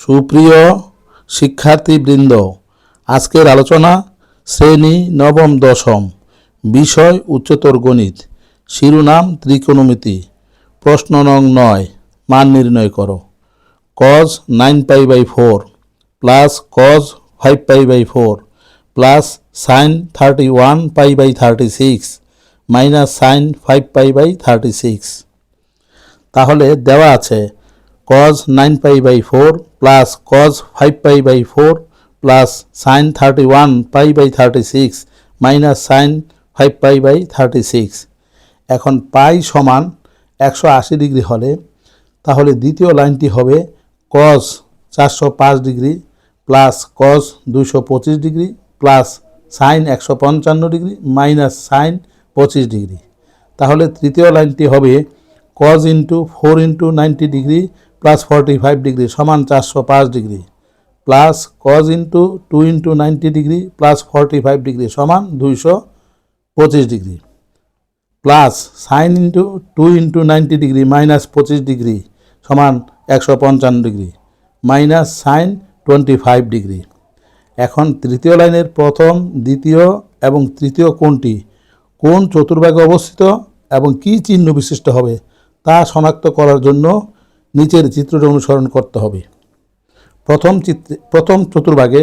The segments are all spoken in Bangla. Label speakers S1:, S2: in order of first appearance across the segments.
S1: সুপ্রিয় শিক্ষার্থীবৃন্দ, আজকের আলোচনা শ্রেণি নবম দশম, বিষয় উচ্চতর গণিত, শিরোনাম ত্রিকোণমিতি, প্রশ্ন নং নয়, মান নির্ণয় করো। Cos nine pi by four plus cos five pi by four plus sin thirty one pi by thirty six minus sin five pi by thirty six তাহলে দেওয়া আছে cos nine pi by four plus cos five pi by four plus sin thirty one pi by thirty six minus sin five pi by six এখন পাই সমান একশো আশি ডিগ্রি হলে তাহলে দ্বিতীয় লাইনটি হবে কজ চারশো পাঁচ ডিগ্রি প্লাস কজ দুশো পঁচিশ ডিগ্রি প্লাস সাইন একশো পঞ্চান্ন ডিগ্রি মাইনাস সাইন পঁচিশ ডিগ্রি। তাহলে তৃতীয় লাইনটি হবে cos into four into ninety degree plus forty five degree সমান চারশো পাঁচ degree plus cos into two into ninety degree plus forty five degree সমান দুইশো পঁচিশ degree plus sin into two into ninety degree minus পঁচিশ ডিগ্রি সমান একশো পঞ্চান্ন degree minus sin twenty five degree এখন তৃতীয় লাইনের প্রথম, দ্বিতীয় এবং তৃতীয় কোণটি কোন চতুর্ভাগে অবস্থিত এবং কী চিহ্ন বিশিষ্ট হবে তা শনাক্ত করার জন্য নিচের চিত্রটি অনুসরণ করতে হবে। প্রথম চিত্রে, প্রথম চতুর্ভাগে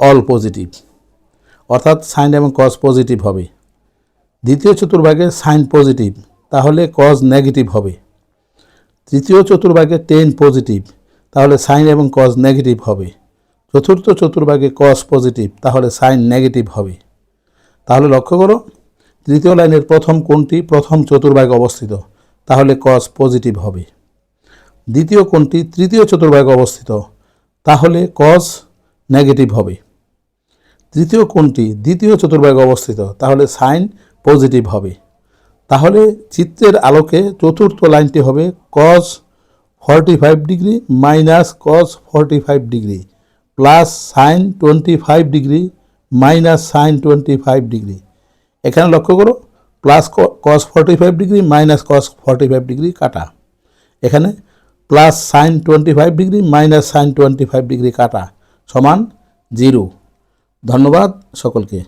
S1: অল পজিটিভ অর্থাৎ সাইন এবং কজ পজিটিভ হবে। দ্বিতীয় চতুর্ভাগে সাইন পজিটিভ তাহলে কজ নেগেটিভ হবে। তৃতীয় চতুর্ভাগে টেন পজিটিভ তাহলে সাইন এবং কজ নেগেটিভ হবে। চতুর্থ চতুর্ভাগে কজ পজিটিভ তাহলে সাইন নেগেটিভ হবে। তাহলে লক্ষ্য করো, তৃতীয় লাইনের প্রথম কোণটি প্রথম চতুর্ভাগে অবস্থিত, তাহলে কজ পজিটিভ হবে। দ্বিতীয় কোণটি তৃতীয় চতুর্ভাগে অবস্থিত, তাহলে কজ নেগেটিভ হবে। তৃতীয় কোণটি দ্বিতীয় চতুর্ভাগে অবস্থিত, তাহলে সাইন পজিটিভ হবে। তাহলে চিত্রের আলোকে চতুর্থ লাইনটি হবে cos forty five degree minus cos forty five degree plus sin twenty five degree minus sin twenty five degree এখানে লক্ষ্য করো plus cos forty five degree minus cos forty five degree কাটা। এখানে plus sin twenty five degree minus sin twenty five degree কাটা সমান জিরো। ধন্যবাদ সকলকে।